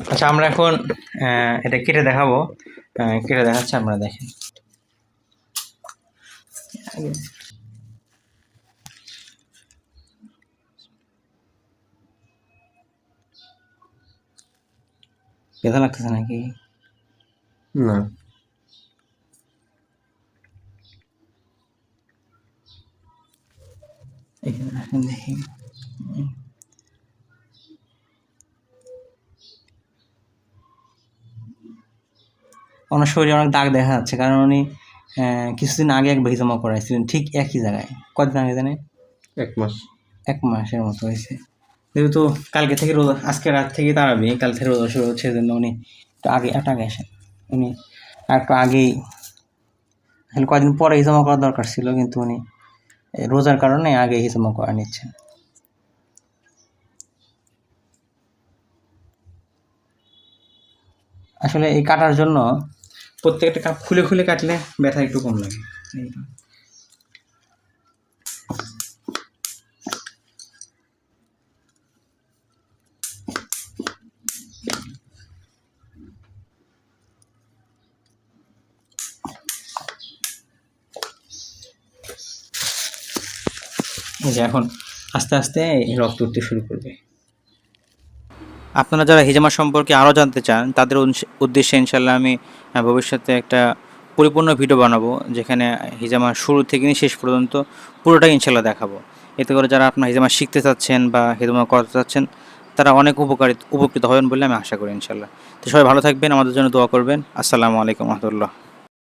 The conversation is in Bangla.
আচ্ছা আমরা এখন এটা কেটে দেখাবো। কেটে দেখাচ্ছি আপনারা দেখেন ব্যথা লাগতেছে নাকি? না। এখানে দেখি। ওনার শরীরে অনেক দাগ দেখা যাচ্ছে কারণ উনি কিছুদিন আগে একবার হিজমা করাইছিলেন ঠিক একই জায়গায়। কদিন আগে জানে এক মাস। এক মাসের মতো হয়েছে। যেহেতু কালকে থেকে রোজা আজকে রাত থেকে তাড়াবি কাল থেকে রোজা শুরু হচ্ছে জন্য উনি একটু আগে একটু আগে আসেন। উনি একটু আগেই আসলে কদিন পরে হিজমা করা দরকার ছিল কিন্তু উনি রোজার কারণে আগে হিজমা করা নিচ্ছেন। আসলে এই কাটার জন্য প্রত্যেকটা কাপ খুলে খুলে কাটলে ব্যথা একটু কম লাগে। যে এখন আস্তে আস্তে রক্ত উঠতে শুরু করবে। আপনারা যারা হিজামা সম্পর্কে আরও জানতে চান, তাদের উদ্দেশ্যে ইনশাল্লাহ আমি ভবিষ্যতে একটা পরিপূর্ণ ভিডিও বানাবো, যেখানে হিজামা শুরু থেকে নিয়ে শেষ পর্যন্ত পুরোটাই ইনশাল্লাহ দেখাবো। এতে করে যারা আপনার হিজামা শিখতে চাচ্ছেন বা হিজামা করতে চাচ্ছেন, তারা অনেক উপকারিত, উপকৃত হবেন বলে আমি আশা করি ইনশাল্লাহ তো সবাই ভালো থাকবেন, আমাদের জন্য দোয়া করবেন। আসসালামু আলাইকুম রহমতুল্লাহ।